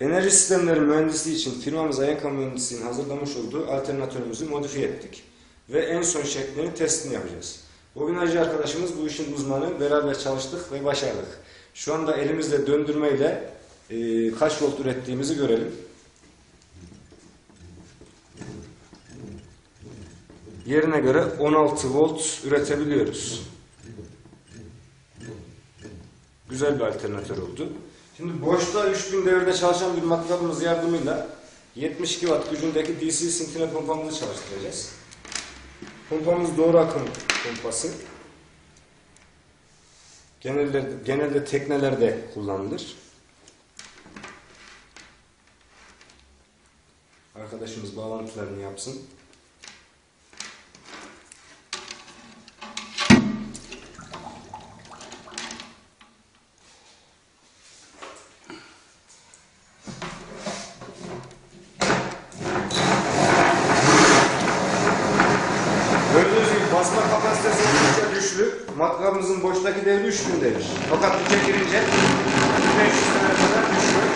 Enerji sistemleri mühendisliği için firmamız Ayanka Mühendisliği'nin hazırlamış olduğu alternatörümüzü modifiye ettik. Ve en son şeklini testini yapacağız. Bobinacı arkadaşımız bu işin uzmanı. Beraber çalıştık ve başardık. Şu anda elimizle döndürmeyle e, kaç volt ürettiğimizi görelim. Yerine göre 16 volt üretebiliyoruz. Güzel bir alternatör oldu. Şimdi boşta 3000 devirde çalışan bir matkabımız yardımıyla 72 watt gücündeki DC sintine pompamızı çalıştıracağız. Pompamız doğru akım pompası. Genelde, genelde teknelerde kullanılır. Arkadaşımız bağlantılarını yapsın. Gördüğünüz gibi basma kapasitesi oldukça güçlü. Matkabımızın boştaki devri 3000 devir. Fakat bu çekilince 1500 tane kadar düşüyor.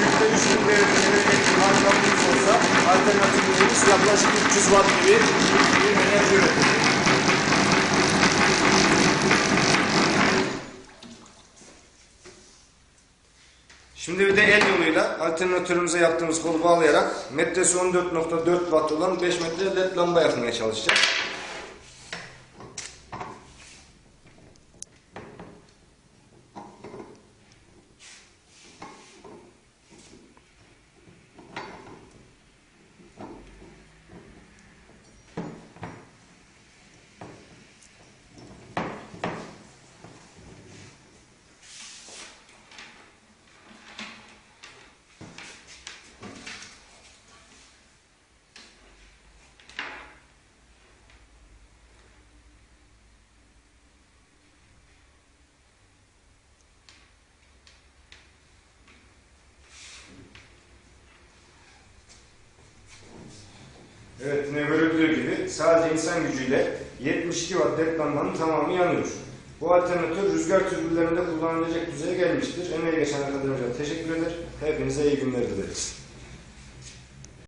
Yükte 3000 devir çevirecek bir matkabımız olsa alternatifimiz yaklaşık 300 watt gibi bir enerji üretir. Şimdi bir de el yoluyla alternatörümüze yaptığımız kolu bağlayarak metresi 14.4 watt olan 5 metre led lamba yakmaya çalışacağız. Evet yine görüldüğü gibi sadece insan gücüyle 72 watt led lambanın tamamı yanıyor. Bu alternatör rüzgar türbüllerinde kullanılacak düzeye gelmiştir. Emeği geçen arkadaşlarımıza teşekkür eder. Hepinize iyi günler dileriz.